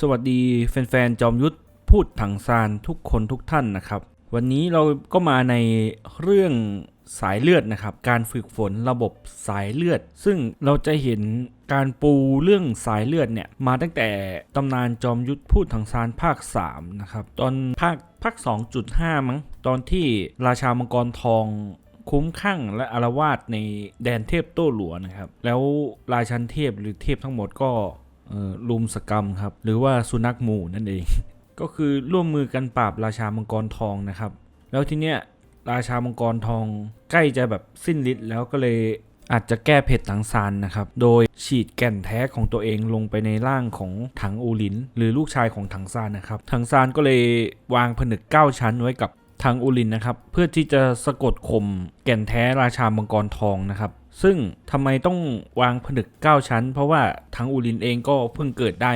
สวัสดีแฟนๆ จอมยุทธพูดถังซานทุกคนทุกท่านนะครับ วันนี้เราก็มาในเรื่องสายเลือดนะครับ การฝึกฝนระบบสายเลือด ซึ่งเราจะเห็นการปูเรื่องสายเลือดเนี่ยมาตั้งแต่ตำนานจอมยุทธพูดถังซานภาค 3 นะครับ ตอนภาคภาค 2.5 มั้งตอนที่ราชามังกรทองคุ้มข้างและอารวาสในแดนเทพโต้หลัวนะครับ แล้วราชันเทพหรือเทพทั้งหมดก็ ลุมสกรรมครับ หรือว่าสุนัขหมู่นั่นเอง ก็คือร่วมมือกันปราบราชามังกรทองนะครับ แล้วทีเนี้ยราชามังกรทองใกล้จะแบบสิ้นฤทธิ์แล้วก็เลยอาจจะแก้เผ็ดถังซานนะครับ โดยฉีดแก่นแท้ของตัวเองลงไปในร่างของถังอูลิน หรือลูกชายของถังซานนะครับ ถังซานก็เลยวางผนึก 9 ชั้นไว้กับ ทางอูลินนะครับ เพื่อที่จะสะกดข่มแก่นแท้ราชามังกรทองนะครับ ซึ่งทำไมต้องวางผนึก 9 ชั้น เพราะว่าทางอูลินเองก็เพิ่งเกิดได้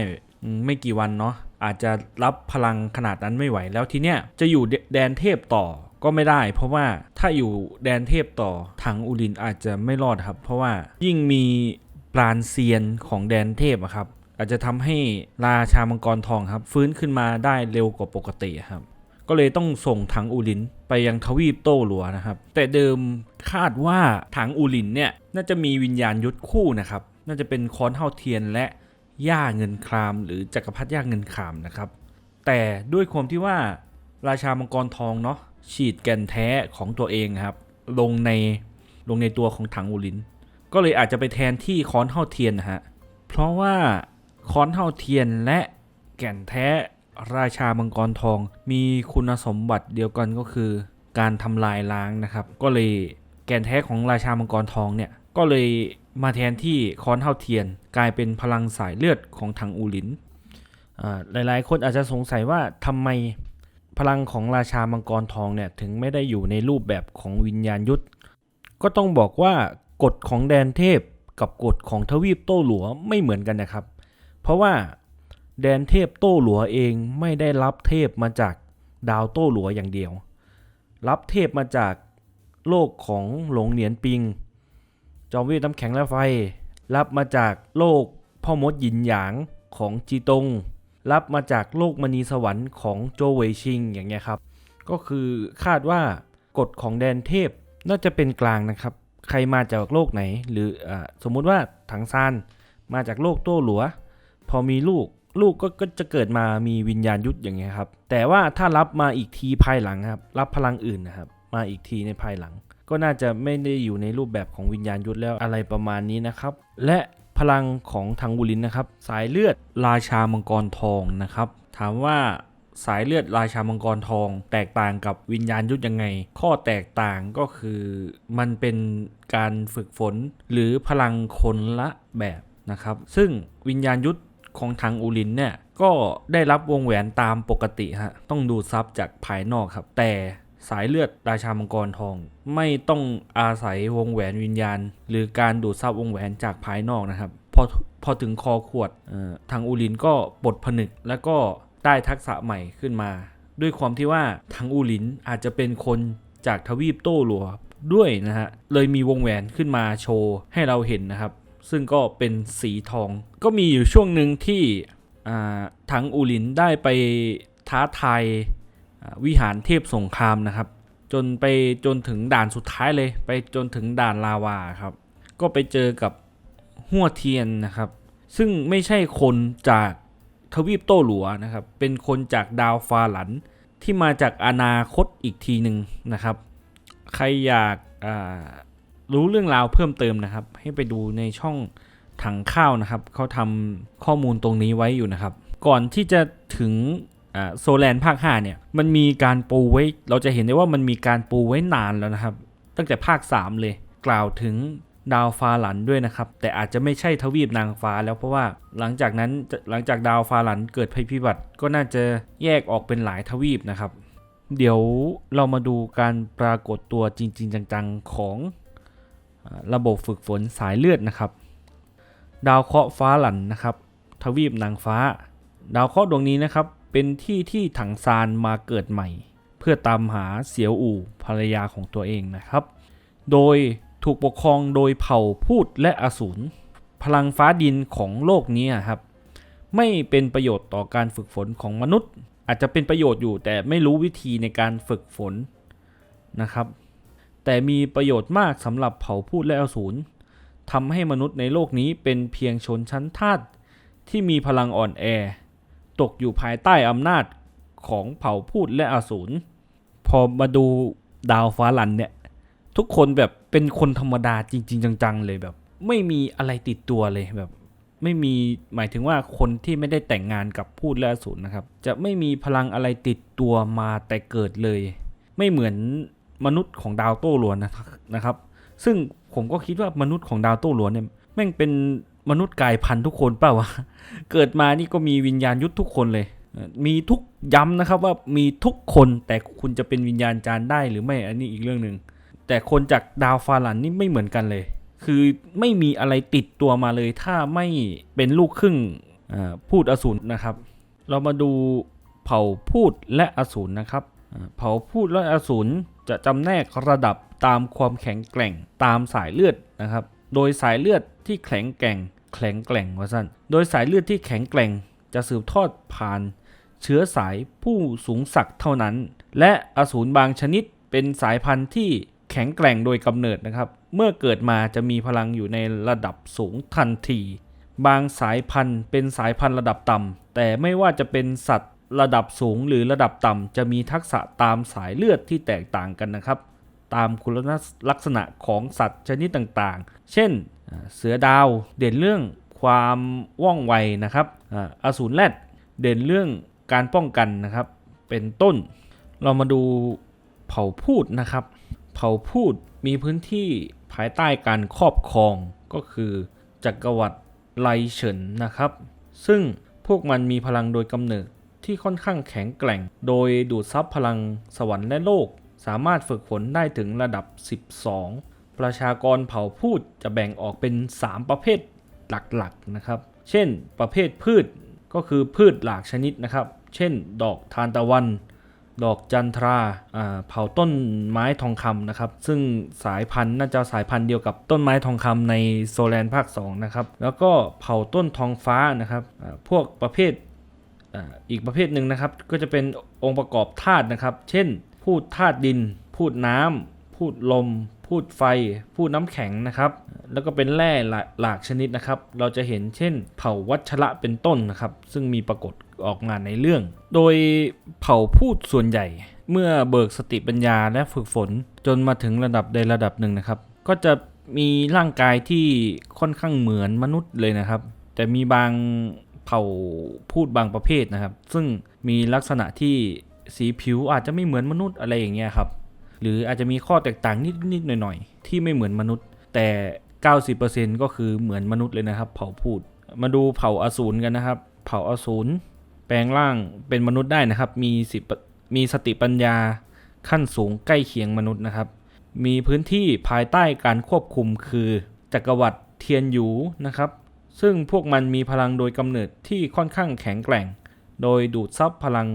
ไม่กี่วันเนาะอาจจะรับพลังขนาดนั้นไม่ไหวแล้วทีเนี้ยจะอยู่แดนเทพต่อก็ไม่ได้ เพราะว่าถ้าอยู่แดนเทพต่อทางอูลินอาจจะไม่รอดครับ เพราะว่ายิ่งมีปราณเซียนของแดนเทพอะครับ อาจจะทำให้ราชามังกรทองครับ ฟื้นขึ้นมาได้เร็วกว่าปกติครับ ก็เลยต้องส่งถังอูลินไปยังทวีปโต้หลัวนะครับ แต่เดิมคาดว่าถังอูลินเนี่ยน่าจะมีวิญญาณยุทธคู่นะครับ น่าจะเป็นค้อนเท่าเทียนและย่าเงินคราม หรือจักรพรรดิย่าเงินครามนะครับ แต่ด้วยความที่ว่าราชามังกรทองเนาะฉีดแก่นแท้ของตัวเองครับ ลงในลงในตัวของถังอูลิน ก็เลยอาจจะไปแทนที่ค้อนเท่าเทียนนะฮะเพราะว่าค้อนเท่าเทียนและแก่นแท้ ราชามังกรทอง มีคุณสมบัติเดียวกันก็คือ การทำลายล้างนะครับ ก็เลยแก่นแท้ของราชามังกรทองเนี่ยก็เลยมาแทนที่ค้อนเท่าเทียน กลายเป็นพลังสายเลือดของทางอูลินอ่าหลายๆ คนอาจจะสงสัยว่าทำไมพลังของราชามังกรทองเนี่ยถึงไม่ได้อยู่ในรูปแบบของวิญญาณยุทธก็ต้องบอกว่ากฎของแดนเทพกับกฎของทวีปโต้หลัวไม่เหมือนกันนะครับ เพราะว่า แดนเทพโต้หลัวเองไม่ได้รับเทพมาจากดาวโต้หลัวอย่างเดียว รับเทพมาจากโลกของหลงเหนียนปิง จอมเวทน้ำแข็งและไฟ รับมาจากโลกพ่อมดหยินหยางของจีตง รับมาจากโลกมณีสวรรค์ของโจวเวยชิงอย่างเงี้ยครับ ก็คือคาดว่ากฎของแดนเทพน่าจะเป็นกลางนะครับ ใครมาจากโลกไหน หรืออสมมุติว่าถังซานมาจากโลกโต้หลัว พอมีลูก ลูกก็ก็จะเกิดมามีวิญญาณยุทธอย่างเงี้ยครับ แต่ว่าถ้ารับมาอีกทีภายหลังครับ รับพลังอื่นนะครับ มาอีกทีในภายหลัง ก็น่าจะไม่ได้อยู่ในรูปแบบของวิญญาณยุทธแล้วอะไรประมาณนี้นะครับ และพลังของทางบุรินนะครับ สายเลือดราชามังกรทองนะครับ ถามว่าสายเลือดราชามังกรทอง แตกต่างกับวิญญาณยุทธยังไง ข้อแตกต่างก็คือมันเป็นการฝึกฝนหรือพลังคนละแบบนะครับ ซึ่งวิญญาณยุทธ ของทางอูลินเนี่ยก็ได้รับวงแหวนตามปกติฮะต้องดูดซับจากภายนอกครับ แต่สายเลือดราชามังกรทอง ไม่ต้องอาศัยวงแหวนวิญญาณ หรือการดูดซับวงแหวนจากภายนอกนะครับพอพอถึงคอขวดเอ่อทางอูลินก็ปลดผนึกแล้วก็ได้ทักษะใหม่ขึ้นมา ด้วยความที่ว่าทางอูลินอาจจะเป็นคนจากทวีปโต้หลัวด้วยนะฮะเลยมีวงแหวนขึ้นมาโชว์ให้เราเห็นนะครับ ซึ่งก็เป็นสีทอง ก็มีอยู่ช่วงหนึ่งที่อ่าทั้งอูลินได้ไปท้าทายวิหารเทพสงครามนะครับ จนไปจนถึงด่านสุดท้ายเลย ไปจนถึงด่านลาวาครับ ก็ไปเจอกับหัวเทียนนะครับ ซึ่งไม่ใช่คนจากทวีปโต้หลัวนะครับ เป็นคนจากดาวฟาหลันที่มาจากอนาคตอีกทีหนึ่งนะครับ ใครอยากอ รู้เรื่องราวเพิ่มเติมนะครับ ให้ไปดูในช่องถังข้าวนะครับเขาทำข้อมูลตรงนี้ไว้อยู่นะครับ ก่อนที่จะถึงโซแลนภาค5เนี่ยมันมีการปูไว้ เราจะเห็นได้ว่ามันมีการปูไว้นานแล้วนะครับ ตั้งแต่ภาค 3 เลยกล่าวถึงดาวฟาหลันด้วยนะครับ แต่อาจจะไม่ใช่ทวีปนางฟ้าแล้วเพราะว่าหลังจากนั้นหลังจากดาวฟาหลันเกิดภัยพิบัติก็น่าจะแยกออกเป็นหลายทวีปนะครับ เดี๋ยวเรามาดูการปรากฏตัวจริง ๆ จังๆของ ระบบฝึกฝนสายเลือดนะครับ ดาวเคราะห์ฟ้าหลันนะครับ ทวีปนางฟ้า ดาวเคราะห์ดวงนี้นะครับ เป็นที่ที่ถังซานมาเกิดใหม่ เพื่อตามหาเสียวอู่ภรรยาของตัวเองนะครับ โดยถูกปกครองโดยเผ่าพูดและอสูรพลังฟ้าดินของโลกนี้ครับ ไม่เป็นประโยชน์ต่อการฝึกฝนของมนุษย์ อาจจะเป็นประโยชน์อยู่แต่ไม่รู้วิธีในการฝึกฝนนะครับ แต่มีประโยชน์มากสำหรับเผ่าพูดและอสูรทำให้มนุษย์ในโลกนี้เป็นเพียงชนชั้นทาสที่มีพลังอ่อนแอ ตกอยู่ภายใต้อำนาจของเผ่าพูดและอสูรพอมาดูดาวฟ้าลันเนี่ย ทุกคนแบบเป็นคนธรรมดาจริง ๆ จัง ๆ เลยแบบ ไม่มีอะไรติดตัวเลยแบบ ไม่มีหมายถึงว่าคนที่ไม่ได้แต่งงานกับพูดและอสูรนะครับ จะไม่มีพลังอะไรติดตัวมาแต่เกิดเลย ไม่เหมือน มนุษย์ของดาวโต้ลวนนะครับ ซึ่งผมก็คิดว่ามนุษย์ของดาวโต้ลวนเนี่ยแม่งเป็นมนุษย์กายพันธุ์ทุกคนเปล่าวะเกิดมานี่ก็มีวิญญาณยุทธทุกคนเลย มีทุกย้ำนะครับว่ามีทุกคนแต่คุณจะเป็นวิญญาณจารได้หรือไม่อันนี้อีกเรื่องหนึ่งแต่คนจากดาวฟาลันนี่ไม่เหมือนกันเลย คือไม่มีอะไรติดตัวมาเลย ถ้าไม่เป็นลูกครึ่งพูดอสูรนะครับ เรามาดูเผ่าพูดและอสูรนะครับ เผาพูดและอสูรจะจำแนกระดับตามความแข็งแกร่งตามสายเลือดนะครับ โดยสายเลือดที่แข็งแกร่งแข็งแกร่งว่าสั้นโดยสายเลือดที่แข็งแกร่งจะสืบทอดผ่านเชื้อสายผู้สูงศักดิ์เท่านั้น และอสูรบางชนิดเป็นสายพันธุ์ที่แข็งแกร่งโดยกำเนิดนะครับ เมื่อเกิดมาจะมีพลังอยู่ในระดับสูงทันที บางสายพันธุ์เป็นสายพันธุ์ระดับต่ำแต่ไม่ว่าจะเป็นสัตว์ ระดับสูงหรือระดับต่ำจะมีทักษะตามสายเลือดที่แตกต่างกันนะครับ ตามคุณลักษณะของสัตว์ชนิดต่างๆ เช่นเสือดาวเด่นเรื่องความว่องไวนะครับอ่าอสูรแรดเด่นเรื่องการป้องกันนะครับ เป็นต้น เรามาดูเผ่าพูดนะครับ เผ่าพูดมีพื้นที่ภายใต้การครอบครองก็คือจักรวรรดิไลเฉินนะครับ ซึ่งพวกมันมีพลังโดยกำเนิด ที่ค่อนข้างแข็งแกร่ง โดยดูดซับพลังสวรรค์และโลก สามารถฝึกฝนได้ถึงระดับ 12 ประชากรเผ่าพูดจะแบ่งออกเป็น 3 ประเภทหลักๆนะครับ เช่น ประเภทพืชก็คือพืชหลากชนิดนะครับ เช่น ดอกทานตะวัน ดอกจันทราเผาต้นไม้ทองคำนะครับ ซึ่งสายพันธุ์น่าจะสายพันธุ์เดียวกับต้นไม้ทองคำในโซแลนภาค2นะครับ แล้วก็เผาต้นทองฟ้านะครับ พวกประเภท อีกประเภทหนึ่งนะครับ ก็จะเป็นองค์ประกอบธาตุนะครับ เช่น พูดธาตุดิน พูดน้ำพูดลม พูดไฟ พูดน้ำแข็งนะครับ แล้วก็เป็นแร่หลาหลากชนิดนะครับ เราจะเห็นเช่น เผ่าวัชระเป็นต้นนะครับ ซึ่งมีปรากฏออกมาในเรื่อง โดยเผ่าพูดส่วนใหญ่ เมื่อเบิกสติปัญญาและฝึกฝน จนมาถึงระดับใดระดับหนึ่งนะครับ ก็จะมีร่างกายที่ค่อนข้างเหมือนมนุษย์เลยนะครับ แต่มีบาง เผ่าพูดบางประเภทนะครับ ซึ่งมีลักษณะที่สีผิวอาจจะไม่เหมือนมนุษย์อะไรอย่างเงี้ยครับ หรืออาจจะมีข้อแตกต่างนิดๆหน่อยๆ ที่ไม่เหมือนมนุษย์ แต่ 90%ก็คือเหมือนมนุษย์เลยนะครับ เผ่าพูด มาดูเผ่าอสูรกันนะครับ เผ่าอสูรแปลงร่างเป็นมนุษย์ได้นะครับ มีสิมีสติปัญญาขั้นสูงใกล้เคียงมนุษย์นะครับ มีพื้นที่ภายใต้การควบคุมคือจักรวรรดิเทียนหยูนะครับ ซึ่งพวกมันมีพลังโดยกำเนิดที่ค่อนข้างแข็งแกร่ง โดยดูดซับพลัง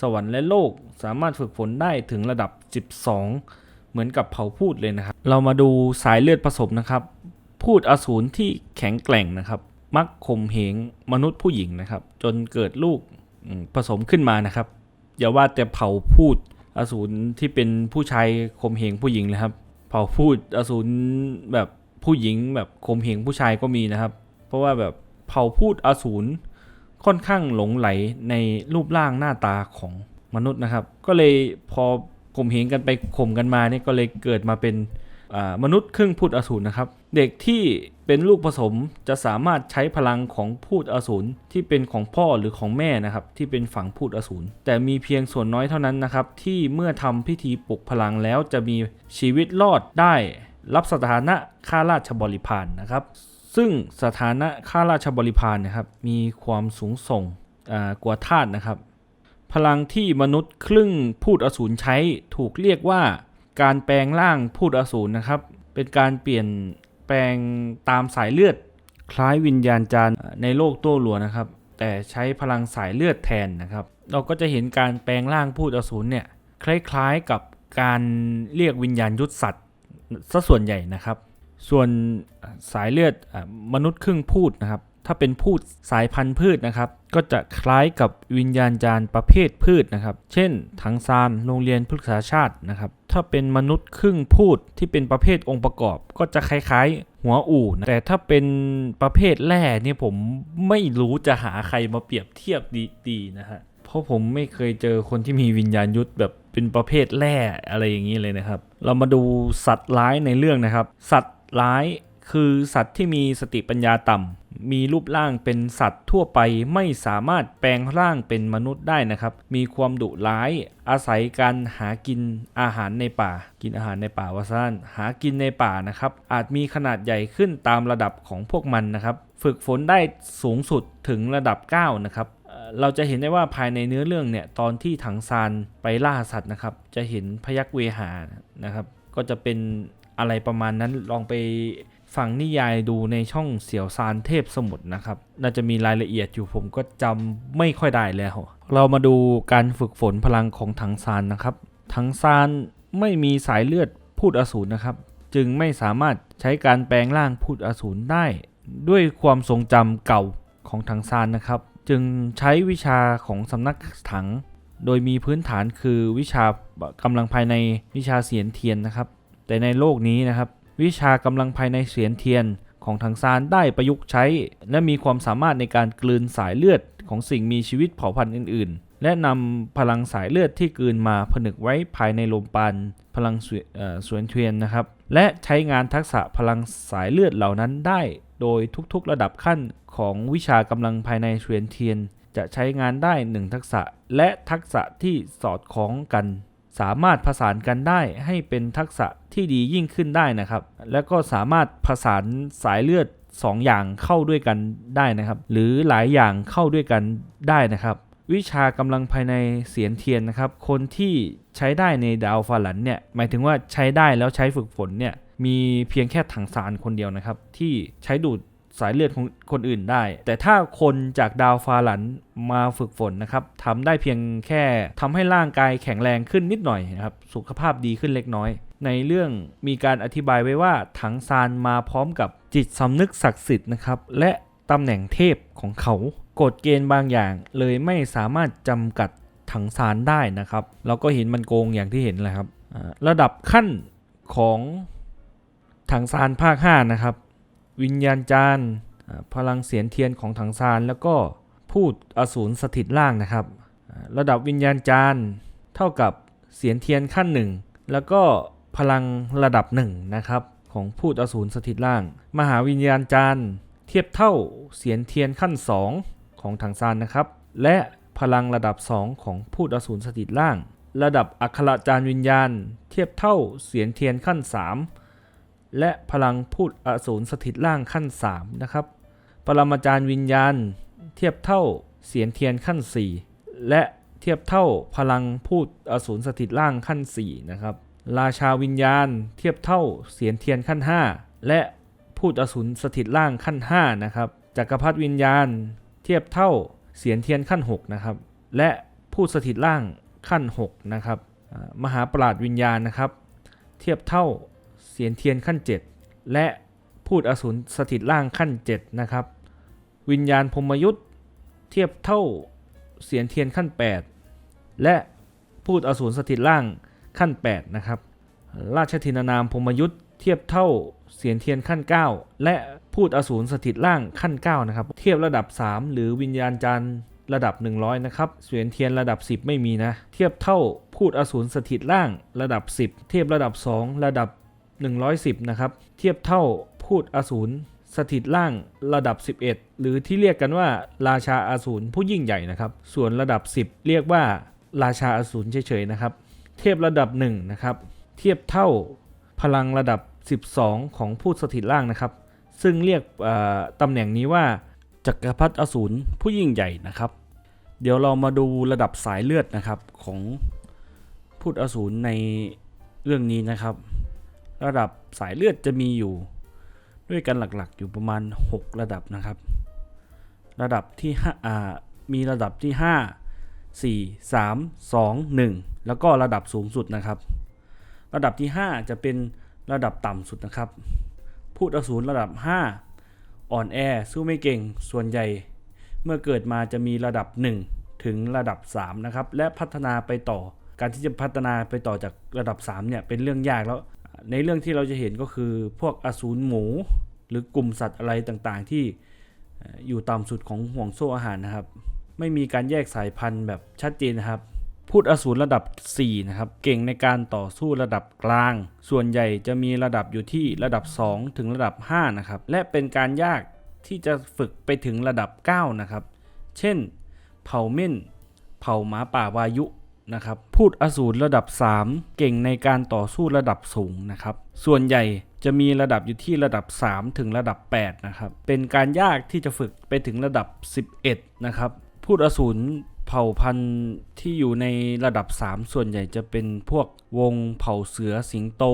สวรรค์และโลกสามารถฝึกฝนได้ถึงระดับ 12 เหมือนกับเผ่าพูดเลยนะครับ เรามาดูสายเลือดผสมนะครับ พูดอสูรที่แข็งแกร่งนะครับ มักข่มเหงมนุษย์ผู้หญิงนะครับ จนเกิดลูกผสมขึ้นมานะครับ อย่าว่าแต่เผ่าพูดอสูรที่เป็นผู้ชายข่มเหงผู้หญิงเลยครับ เผ่าพูดอสูรแบบผู้หญิงแบบข่มเหงผู้ชายก็มีนะครับ เพราะว่าแบบเผ่าพูดอสูรค่อนข้างหลงไหลในรูปร่างหน้าตาของมนุษย์นะครับ ก็เลยพอข่มเหงกันไปข่มกันมาเนี่ยก็เลยเกิดมาเป็นมนุษย์ครึ่งพูดอสูรนะครับ เด็กที่เป็นลูกผสมจะสามารถใช้พลังของพูดอสูรที่เป็นของพ่อหรือของแม่นะครับ ที่เป็นฝั่งพูดอสูรแต่มีเพียงส่วนน้อยเท่านั้นนะครับ ที่เมื่อทำพิธีปลุกพลังแล้วจะมีชีวิตรอดได้รับสถานะข้าราชบริพารนะครับ ซึ่งสถานะข้าราชบริพารนะครับมีความสูงส่งกว่าทาสนะครับ พลังที่มนุษย์ครึ่งพูดอสูรใช้ถูกเรียกว่าการแปลงร่างพูดอสูรนะครับ เป็นการเปลี่ยนแปลงตามสายเลือด คล้ายวิญญาณจารย์ในโลกโต้หลัวนะครับ แต่ใช้พลังสายเลือดแทนนะครับ เราก็จะเห็นการแปลงร่างพูดอสูรเนี่ยคล้ายๆกับการเรียกวิญญาณยุทธสัตว์ซะส่วนใหญ่นะครับ ส่วนสายเลือดมนุษย์ครึ่งพูดนะครับ ถ้าเป็นพืชสายพันธุ์พืชนะครับ ก็จะคล้ายกับวิญญาณจารย์ประเภทพืชนะครับ เช่น ถังซานโรงเรียนพฤกษาชาตินะครับ ถ้าเป็นมนุษย์ครึ่งพูดที่เป็นประเภทองค์ประกอบ ก็จะคล้ายๆ หัวอู่นะแต่ถ้าเป็นประเภทแร่เนี่ยผมไม่รู้จะหาใครมาเปรียบเทียบดีๆนะฮะเพราะผมไม่เคยเจอคนที่มีวิญญาณยุทธแบบเป็นประเภทแร่อะไรอย่างนี้เลยนะครับ เรามาดูสัตว์ร้ายในเรื่องนะครับ สัตว์ ร้าย คือสัตว์ที่มีสติปัญญาต่ำมีรูปร่างเป็นสัตว์ทั่วไปไม่สามารถแปลงร่างเป็นมนุษย์ได้นะครับ มีความดุร้าย อาศัยการหากินอาหารในป่า กินอาหารในป่าวาซ่านหากินในป่านะครับ อาจมีขนาดใหญ่ขึ้นตามระดับของพวกมันนะครับ ฝึกฝนได้สูงสุดถึงระดับ 9 นะครับเราจะเห็นได้ว่าภายในเนื้อเรื่องเนี่ยตอนที่ถังซานไปล่าสัตว์นะครับ จะเห็นพยักเวหานะครับ ก็จะเป็น อะไรประมาณนั้นลองไปฟังนิยายดูในช่องเสี่ยวซานเทพสมุทรนะครับ น่าจะมีรายละเอียดอยู่ผมก็จำไม่ค่อยได้แล้ว เรามาดูการฝึกฝนพลังของถังซานนะครับ ถังซานไม่มีสายเลือดพูดอสูรนะครับ จึงไม่สามารถใช้การแปลงร่างพูดอสูรได้ ด้วยความทรงจำเก่าของถังซานนะครับ จึงใช้วิชาของสำนักถัง โดยมีพื้นฐานคือวิชากำลังภายในวิชาเสียนเทียนนะครับ แต่ในโลกนี้นะครับ วิชากำลังภายในเสียนเทียนของถังซานได้ประยุกต์ใช้ และมีความสามารถในการกลืนสายเลือดของสิ่งมีชีวิตเผ่าพันธุ์อื่น ๆ และนำพลังสายเลือดที่กลืนมาผนึกไว้ภายในลมปานพลังสวยเอ่อสวนเทียนนะครับ และใช้งานทักษะพลังสายเลือดเหล่านั้นได้ โดยทุกๆระดับขั้นของวิชากำลังภายในเสวียนเทียน จะใช้งานได้ 1 ทักษะ และทักษะที่สอดคล้องกัน สามารถผสานกันได้ให้เป็นทักษะที่ดียิ่งขึ้นได้นะครับ แล้วก็สามารถผสานสายเลือด 2 อย่างเข้าด้วยกันได้นะครับ หรือหลายอย่างเข้าด้วยกันได้นะครับ วิชากำลังภายในเสียนเทียนนะครับ คนที่ใช้ได้ในดาวฟาหลันเนี่ยหมายถึงว่าใช้ได้แล้วใช้ฝึกฝนเนี่ยมีเพียงแค่ถังสารคนเดียวนะครับ ที่ใช้ดูด สายเลือดของคนอื่นได้ แต่ถ้าคนจากดาวฟาหลันมาฝึกฝนนะครับทำได้เพียงแค่ทำให้ร่างกายแข็งแรงขึ้นนิดหน่อยนะครับสุขภาพดีขึ้นเล็กน้อย ในเรื่องมีการอธิบายไว้ว่าถังซานมาพร้อมกับจิตสำนึกศักดิ์สิทธิ์นะครับและตำแหน่งเทพของเขากฎเกณฑ์บางอย่างเลยไม่สามารถจำกัดถังซานได้นะครับเราก็เห็นมันโกงอย่างที่เห็นแหละครับระดับขั้นของถังซานภาค 5 นะครับ วิญญาณจารย์พลังเสียนเทียนของถังซานแล้วก็พูดอสูรสถิตล่างนะครับ ระดับวิญญาณจารย์เท่ากับเสียนเทียนขั้นหนึ่งแล้วก็พลังระดับหนึ่งนะครับของพูดอสูรสถิตล่าง มหาวิญญาณจารย์เทียบเท่าเสียนเทียนขั้น 2 ของถังซานนะครับ และพลังระดับ 2 ของพูดอสูรสถิตล่าง ระดับอัคระจารย์วิญญาณ เทียบเท่าเสียนเทียนขั้น 3 และพลังพูดอสูรสถิตล่างขั้น 3 นะครับ ปรมาจารย์วิญญาณ เทียบเท่าเสียนเทียนขั้น 4 และเทียบเท่าพลังพูดอสูรสถิตล่างขั้น 4 นะครับ ราชาวิญญาณ เทียบเท่าเสียนเทียนขั้น 5 และพูดอสูรสถิตล่างขั้น 5 นะครับจักรพรรดิวิญญาณ เทียบเท่าเสียนเทียนขั้น 6 นะครับ และพูดสถิตล่างขั้น 6 นะครับ มหาปราดวิญญาณนะครับ เทียบเท่า เสียนเทียนขั้น 7 และพูดอสูรสถิตล่างขั้น 7 นะครับ วิญญาณพมยุทธเทียบเท่าเสียนเทียนขั้น 8 และพูดอสูรสถิตล่างขั้น 8 นะครับ ราชธินานามพมยุทธเทียบเท่าเสียนเทียนขั้น 9 และพูดอสูรสถิตล่างขั้น 9 นะครับ เทียบระดับ 3 หรือวิญญาณจารย์ระดับ 100 นะครับ เสียนเทียนระดับ 10 ไม่มีนะ เทียบเท่าพูดอสูรสถิตล่างระดับ 10 เทียบระดับ 2 ระดับ 110 นะครับ เทียบเท่าพูดอสูรสถิตล่างระดับ 11 หรือที่เรียกกันว่าราชาอาสูรผู้ยิ่งใหญ่นะครับ ส่วนระดับ 10 เรียกว่าราชาอาสูรเฉยๆนะครับ เทียบระดับ1นะครับเทียบเท่าพลังระดับ 12 ของผู้สถิตล่างนะครับ ซึ่งเรียกตำแหน่งนี้ว่าจักรพรรดิอสูรผู้ยิ่งใหญ่นะครับ เดี๋ยวเรามาดูระดับสายเลือดนะครับของพูดอสูรในเรื่องนี้นะครับ ระดับสายเลือดจะมีอยู่ ด้วยกันหลักๆ อยู่ประมาณ 6 ระดับนะครับ ระดับที่ห้าอ่ามีระดับที่ 5 4 3 2 1 แล้วก็ระดับสูงสุดนะครับ ระดับที่ 5 จะเป็นระดับต่ำสุดนะครับ พูดอสูรระดับ 5 อ่อนแอสู้ไม่เก่งส่วนใหญ่ เมื่อเกิดมาจะมีระดับ 1 ถึงระดับ 3 นะครับ และพัฒนาไปต่อการที่จะพัฒนาไปต่อจากระดับ 3 เนี่ย เป็นเรื่องยากแล้ว ในเรื่องที่เราจะเห็นก็คือพวกอสูรหมู หรือกลุ่มสัตว์อะไรต่างๆ ที่เอ่ออยู่ต่ำสุดของห่วงโซ่อาหารนะครับ ไม่มีการแยกสายพันธุ์แบบชัดเจนนะครับ พูดอสูรระดับ 4 นะครับ เก่งในการต่อสู้ระดับกลาง ส่วนใหญ่จะมีระดับอยู่ที่ระดับ 2 ถึงระดับ 5 นะครับ และเป็นการยากที่จะฝึกไปถึงระดับ 9 นะครับ เช่น เผ่าเม่น เผ่าหมาป่าวายุ นะครับพูดอสูรระดับ 3 เก่งในการต่อสู้ระดับสูงนะครับ ส่วนใหญ่จะมีระดับอยู่ที่ระดับ 3 ถึงระดับ 8 นะครับ เป็นการยากที่จะฝึกไปถึงระดับ 11 นะครับ พูดอสูรเผ่าพันธุ์ที่อยู่ในระดับ 3 ส่วนใหญ่จะเป็นพวกวงเผ่าเสือสิงโต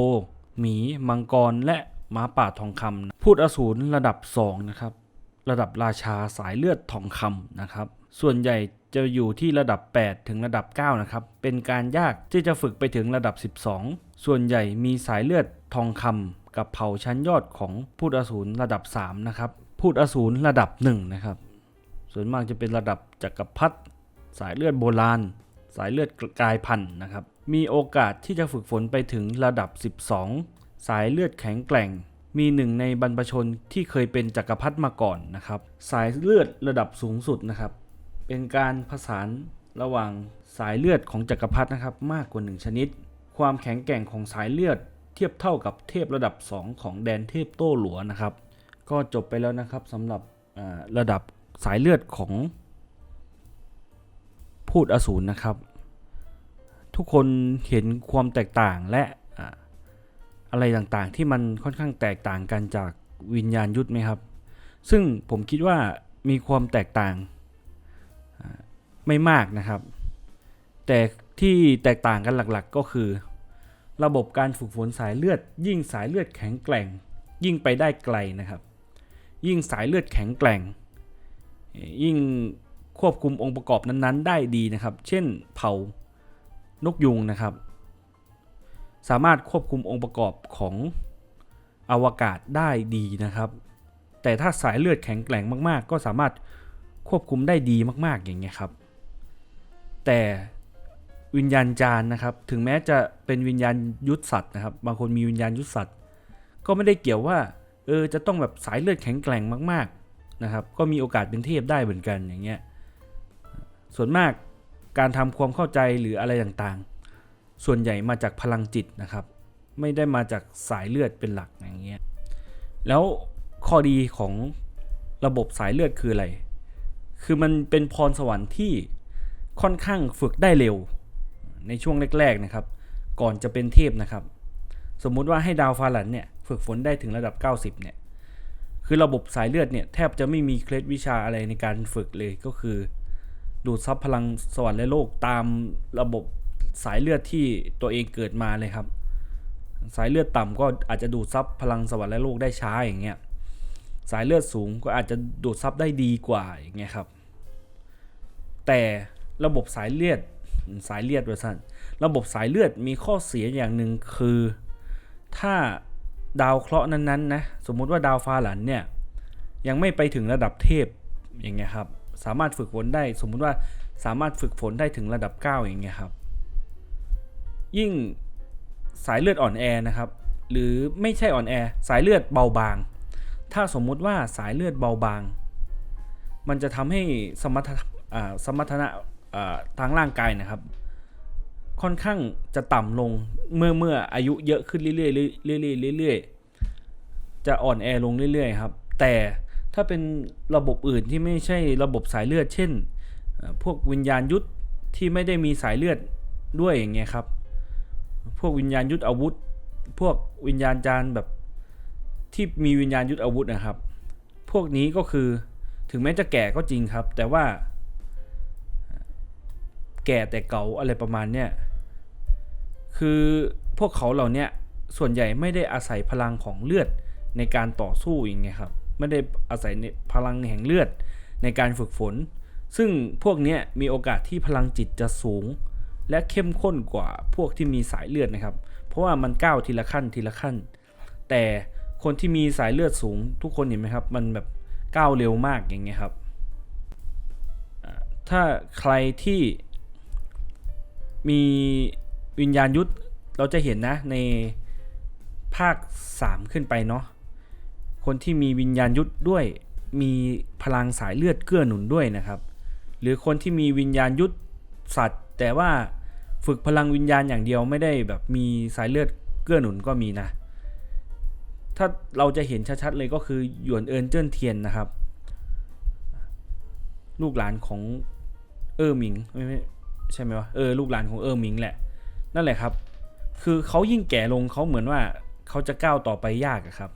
หมี มังกร และม้าป่าทองคำนะพูดอสูรระดับ 2 นะครับ ระดับราชาสายเลือดทองคำนะครับ ส่วนใหญ่จะอยู่ที่ระดับ 8 ถึงระดับ 9 นะครับ เป็นการยากที่จะฝึกไปถึงระดับ 12 ส่วนใหญ่มีสายเลือดทองคำกับเผ่าชั้นยอดของพูดอสูรระดับ 3 นะครับ พูดอสูรระดับ 1 นะครับ ส่วนมากจะเป็นระดับจักรพรรดิสายเลือดโบราณ สายเลือดกลายพันธุ์นะครับ มีโอกาสที่จะฝึกฝนไปถึงระดับ 12 สายเลือดแข็งแกร่ง มีหนึ่งในบรรพชนที่เคยเป็นจักรพรรดิมาก่อนนะครับ สายเลือดระดับสูงสุดนะครับ เป็นการผสานระหว่างสายเลือดของจักรพรรดินะครับมากกว่าหนึ่งชนิด ความแข็งแกร่งของสายเลือด เทียบเท่ากับเทพระดับ 2 ของแดนเทพโต้หลัวนะครับ ก็จบไปแล้วนะครับสำหรับระดับสายเลือดของพูดอสูรนะครับ ทุกคนเห็นความแตกต่างและ อะไรต่างๆ ที่มันค่อนข้างแตกต่างกันจากวิญญาณยุทธไหมครับ ซึ่งผมคิดว่ามีความแตกต่างไม่มากนะครับ แต่ที่แตกต่างกันหลักๆก็คือ ระบบการฝึกฝนสายเลือด ยิ่งสายเลือดแข็งแกร่ง ยิ่งไปได้ไกลนะครับ ยิ่งสายเลือดแข็งแกร่ง ยิ่งควบคุมองค์ประกอบนั้นๆ ได้ดีนะครับ เช่นเผานกยุงนะครับ สามารถควบคุมองค์ประกอบของอวกาศได้ดีนะครับ แต่ถ้าสายเลือดแข็งแกร่งมาก ๆ ก็สามารถควบคุมได้ดีมาก ๆ อย่างเงี้ยครับ แต่วิญญาณจาร์นะครับ ถึงแม้จะเป็นวิญญาณยุทธสัตว์นะครับ บางคนมีวิญญาณยุทธสัตว์ก็ไม่ได้เกี่ยวว่า เออ จะต้องแบบสายเลือดแข็งแกร่งมาก ๆ นะครับ ก็มีโอกาสเป็นเทพได้เหมือนกันอย่างเงี้ย ส่วนมากการทำความเข้าใจหรืออะไรต่างๆ ส่วนใหญ่มาจากพลังจิตนะครับ ไม่ได้มาจากสายเลือดเป็นหลักอย่างเงี้ยแล้วข้อดีของระบบสายเลือดคืออะไร คือมันเป็นพรสวรรค์ที่ค่อนข้างฝึกได้เร็ว ในช่วงแรกๆนะครับ ก่อนจะเป็นเทพนะครับ สมมุติว่าให้ดาวฟาลันเนี่ยฝึกฝนได้ถึงระดับ 90 เนี่ย คือระบบสายเลือดเนี่ยแทบจะไม่มีเคล็ดวิชาอะไรในการฝึกเลยก็คือ ดูดซับพลังสวรรค์และโลกตามระบบ สายเลือดที่ตัวเองเกิดมาเลยครับ สายเลือดต่ำก็อาจจะดูดซับพลังสวรรค์และโลกได้ช้าอย่างเงี้ยสายเลือดสูงก็อาจจะดูดซับได้ดีกว่าอย่างเงี้ยครับ แต่ระบบสายเลือดสายเลือดว่าสั้นระบบสายเลือดมีข้อเสียอย่างหนึ่งคือ ถ้าดาวเคราะห์นั้นๆนะสมมุติว่าดาวฟาหลันเนี่ยยังไม่ไปถึงระดับเทพอย่างเงี้ยครับ สามารถฝึกฝนได้ สมมุติว่าสามารถฝึกฝนได้ถึงระดับ 9 อย่างเงี้ยครับ ยิ่งสายเลือดอ่อนแอนะครับ หรือไม่ใช่อ่อนแอ สายเลือดเบาบาง ถ้าสมมุติว่าสายเลือดเบาบาง มันจะทำให้สมรรถสมรรถนะทางร่างกายนะครับ ค่อนข้างจะต่ำลงเมื่อเมื่ออายุเยอะขึ้นเรื่อยๆเรื่อยๆเรื่อยๆจะอ่อนแอลงเรื่อยๆครับแต่ถ้าเป็นระบบอื่นที่ไม่ใช่ระบบสายเลือด เช่น พวกวิญญาณยุทธที่ไม่ได้มีสายเลือดด้วยอย่างเงี้ยครับ พวกวิญญาณยุทธอาวุธ พวกวิญญาณจารย์แบบที่มีวิญญาณยุทธอาวุธนะครับ พวกนี้ก็คือถึงแม้จะแก่ก็จริงครับ แต่ว่า แก่แต่เก่าอะไรประมาณเนี้ยคือพวกเขาเหล่านี้ส่วนใหญ่ไม่ได้อาศัยพลังของเลือดในการต่อสู้อย่างเงี้ยครับ ไม่ได้อาศัยพลังแห่งเลือดในการฝึกฝน ซึ่งพวกนี้มีโอกาสที่พลังจิตจะสูง และเข้มข้นกว่าพวกที่มีสายเลือดนะครับ เพราะว่ามันก้าวทีละขั้นทีละขั้น แต่คนที่มีสายเลือดสูงทุกคนเห็นไหมครับ มันแบบก้าวเร็วมากอย่างเงี้ยครับ ถ้าใครที่มีวิญญาณยุทธเราจะเห็นนะในภาค 3 ขึ้นไปเนาะคนที่มีวิญญาณยุทธด้วยมีพลังสายเลือดเกื้อหนุนด้วยนะครับ หรือคนที่มีวิญญาณยุทธสัตว์ แต่ว่าฝึกพลังวิญญาณอย่างเดียวไม่ได้แบบมีสายเลือดเกื้อหนุนก็มีนะ ถ้าเราจะเห็นชัดๆเลยก็คือหยวนเอินเจิ้นเทียนนะครับ ลูกหลานของเออหมิงไม่ไม่ใช่ไหมวะเออลูกหลานของเออหมิงแหละ นั่นแหละครับ คือเขายิ่งแก่ลงเขาเหมือนว่าเขาจะก้าวต่อไปยากครับ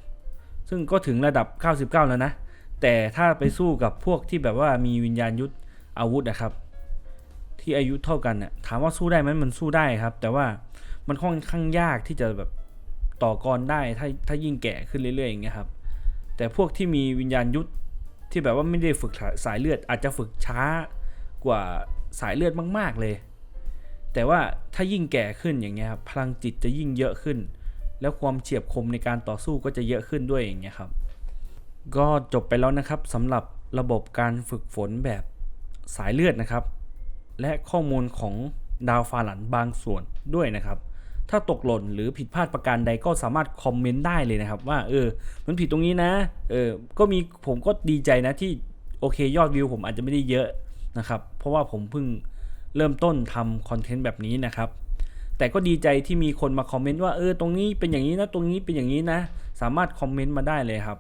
ซึ่งก็ถึงระดับ 99 แล้วนะ แต่ถ้าไปสู้กับพวกที่แบบว่ามีวิญญาณยุทธอาวุธนะครับ ที่อายุเท่ากันน่ะถามว่าสู้ได้ไหมมันสู้ได้ครับ แต่ว่ามันค่อนข้างยากที่จะแบบต่อกรได้ถ้าถ้ายิ่งแก่ขึ้นเรื่อยๆอย่างเงี้ยครับ แต่พวกที่มีวิญญาณยุทธที่แบบว่าไม่ได้ฝึกสายเลือดอาจจะฝึกช้ากว่าสายเลือดมาก ๆเลย แต่ว่าถ้ายิ่งแก่ขึ้นอย่างเงี้ยครับพลังจิตจะยิ่งเยอะขึ้น แล้วความเฉียบคมในการต่อสู้ก็จะเยอะขึ้นด้วยอย่างเงี้ยครับ ก็จบไปแล้วนะครับสำหรับระบบการฝึกฝนแบบสายเลือดนะครับ และข้อมูลของดาวฟาหลันบางส่วนด้วยนะครับ ถ้าตกหล่นหรือผิดพลาดประการใดก็สามารถคอมเมนต์ได้เลยนะครับ ว่าเออมันผิดตรงนี้นะเออก็มีผมก็ดีใจนะที่โอเคยอดวิวผมอาจจะไม่ได้เยอะนะครับ เพราะว่าผมเพิ่งเริ่มต้นทำคอนเทนต์แบบนี้นะครับ แต่ก็ดีใจที่มีคนมาคอมเมนต์ว่าเออตรงนี้เป็นอย่างนี้นะตรงนี้เป็นอย่างนี้นะ สามารถคอมเมนต์มาได้เลยครับ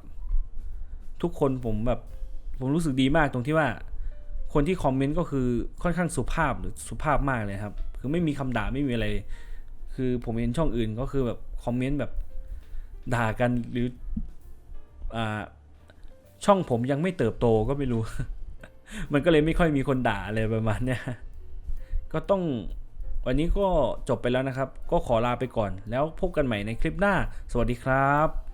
ทุกคนผมแบบผมรู้สึกดีมากตรงที่ว่า คนที่คอมเมนต์ก็คือค่อนข้างสุภาพหรือสุภาพมากเลยครับ คือไม่มีคำด่าไม่มีอะไร คือผมเห็นช่องอื่นก็คือแบบคอมเมนต์แบบด่ากันหรืออ่าช่องผมยังไม่เติบโตก็ไม่รู้ มันก็เลยไม่ค่อยมีคนด่าอะไรประมาณเนี้ยก็ต้องวันนี้ก็จบไปแล้วนะครับ ก็ขอลาไปก่อน แล้วพบกันใหม่ในคลิปหน้า สวัสดีครับ